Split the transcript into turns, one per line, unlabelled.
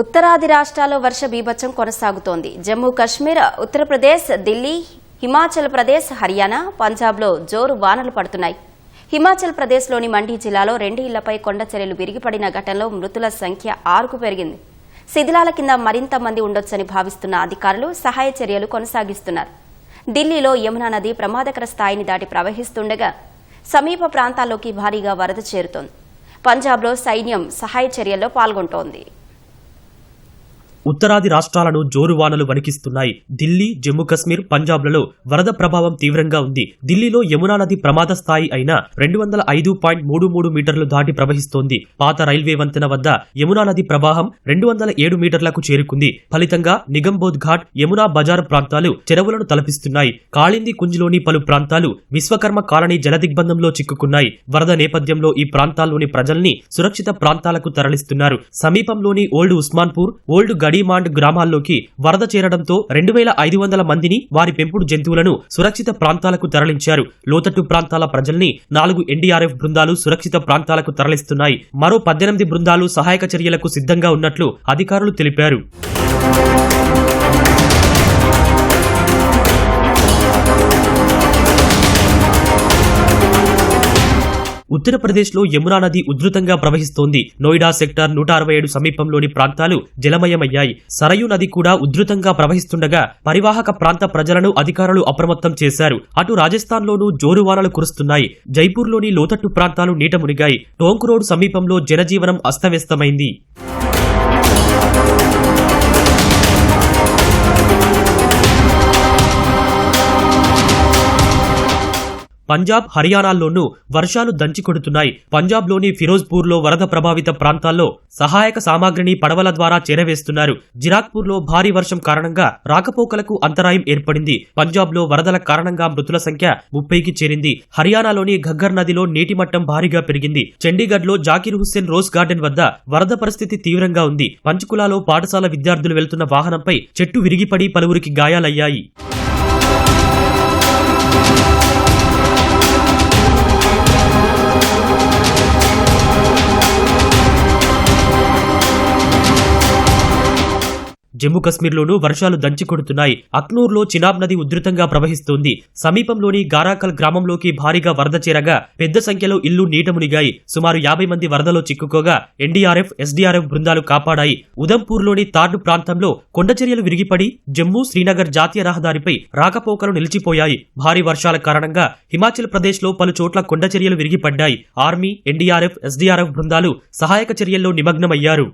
ఉత్తరాది రాష్ట్రాల్లో వర్ష బీభత్సం కొనసాగుతోంది. జమ్మూ కశ్మీర్ ఉత్తరప్రదేశ్ ఢిల్లీ హిమాచల్ ప్రదేశ్ హర్యానా పంజాబ్లో జోరు వానలు పడుతున్నాయి. హిమాచల్ ప్రదేశ్లోని మండి జిల్లాలో రెండు ఇళ్ళపై కొండ చర్యలు విరిగిపడిన ఘటనలో మృతుల సంఖ్య ఆరుకు పెరిగింది. శిథిలాల కింద మరింత మంది ఉండొచ్చని భావిస్తున్న అధికారులు సహాయ చర్యలు కొనసాగిస్తున్నారు. ఢిల్లీలో యమునా నది ప్రమాదకర స్థాయిని దాటి ప్రవహిస్తుండగా సమీప ప్రాంతాల్లోకి భారీగా వరద చేరుతోంది. పంజాబ్లో సైన్యం సహాయ చర్యల్లో పాల్గొంటోంది.
ఉత్తరాది రాష్ట్రాలను జోరువానలు వణికిస్తున్నాయి. ఢిల్లీ జమ్మూ కశ్మీర్ పంజాబ్లలో వరద ప్రభావం తీవ్రంగా ఉంది. ఢిల్లీలో యమునా నది ప్రమాద స్థాయి అయిన రెండు వందల ఐదు పాయింట్ మూడు మూడు మీటర్లు దాటి ప్రవహిస్తోంది. పాత రైల్వే వంతెన వద్ద యమునా నది ప్రవాహం రెండు వందల ఏడు మీటర్లకు చేరుకుంది. ఫలితంగా నిగంబోధ్ ఘాట్ యమునా బజార్ ప్రాంతాలు చెరువులను తలపిస్తున్నాయి. కాళింది కుంజ్లోని పలు ప్రాంతాలు విశ్వకర్మ కాలనీ జలదిగ్బంధంలో చిక్కుకున్నాయి. వరద నేపథ్యంలో ఈ ప్రాంతాల్లోని ప్రజల్ని సురక్షిత ప్రాంతాలకు తరలిస్తున్నారు. సమీపంలోని ఓల్డ్ ఉస్మాన్పూర్ ఓల్డ్ గడిమాండ్ గ్రామాల్లోకి వరద చేరడంతో రెండు వేల ఐదు వందల మందిని వారి పెంపుడు జంతువులను సురక్షిత ప్రాంతాలకు తరలించారు. లోతట్టు ప్రాంతాల ప్రజల్ని నాలుగు ఎన్డీఆర్ఎఫ్ బృందాలు సురక్షిత ప్రాంతాలకు తరలిస్తున్నాయి. మరో పద్దెనిమిది బృందాలు సహాయక చర్యలకు సిద్ధంగా ఉన్నట్లు అధికారులు తెలిపారు. ఉత్తరప్రదేశ్లో యమునా నది ఉధృతంగా ప్రవహిస్తోంది. నోయిడా సెక్టార్ నూట అరవై ఏడు సమీపంలోని ప్రాంతాలు జలమయమయ్యాయి. సరయు నది కూడా ఉధృతంగా ప్రవహిస్తుండగా పరివాహక ప్రాంత ప్రజలను అధికారులు అప్రమత్తం చేశారు. అటు రాజస్థాన్లోనూ జోరువానలు కురుస్తున్నాయి. జైపూర్లోని లోతట్టు ప్రాంతాలు నీట మునిగాయి. టోంక్ రోడ్ సమీపంలో జనజీవనం అస్తవ్యస్తమైంది. పంజాబ్ హర్యానాల్లోనూ వర్షాలు దంచికొడుతున్నాయి పంజాబ్లోని ఫిరోజ్పూర్లో వరద ప్రభావిత ప్రాంతాల్లో సహాయక సామాగ్రిని పడవల ద్వారా చేరవేస్తున్నారు. జిరాక్పూర్లో భారీ వర్షం కారణంగా రాకపోకలకు అంతరాయం ఏర్పడింది. పంజాబ్లో వరదల కారణంగా మృతుల సంఖ్య ముప్పైకి చేరింది. హర్యానాలోని ఘగ్గర్ నదిలో నీటి మట్టం భారీగా పెరిగింది. చండీగఢ్లో జాకీర్ హుస్సేన్ రోజ్ గార్డెన్ వద్ద వరద పరిస్థితి తీవ్రంగా ఉంది. పంచకులాలో పాఠశాల విద్యార్థులు వెళ్తున్న వాహనంపై చెట్టు విరిగిపడి పలువురికి గాయాలయ్యాయి. జమ్మూ కశ్మీర్లోనూ వర్షాలు దంచికొడుతున్నాయి అక్నూర్లో చినాబ్ నది ఉధృతంగా ప్రవహిస్తోంది. సమీపంలోని గారాకల్ గ్రామంలోకి భారీగా వరద చేరగా పెద్ద సంఖ్యలో ఇల్లు నీటమునిగాయి సుమారు యాభై మంది వరదలో చిక్కుకోగా ఎన్డీఆర్ఎఫ్ ఎస్డీఆర్ఎఫ్ బృందాలు కాపాడాయి. ఉదంపూర్లోని తార్డు ప్రాంతంలో కొండచర్యలు విరిగిపడి జమ్మూ శ్రీనగర్ జాతీయ రహదారిపై రాకపోకలు నిలిచిపోయాయి. భారీ వర్షాల కారణంగా హిమాచల్ ప్రదేశ్లో పలు చోట్ల కొండచర్యలు విరిగిపడ్డాయి. ఆర్మీ ఎన్డీఆర్ఎఫ్ ఎస్డీఆర్ఎఫ్ బృందాలు సహాయక చర్యల్లో నిమగ్నమయ్యారు.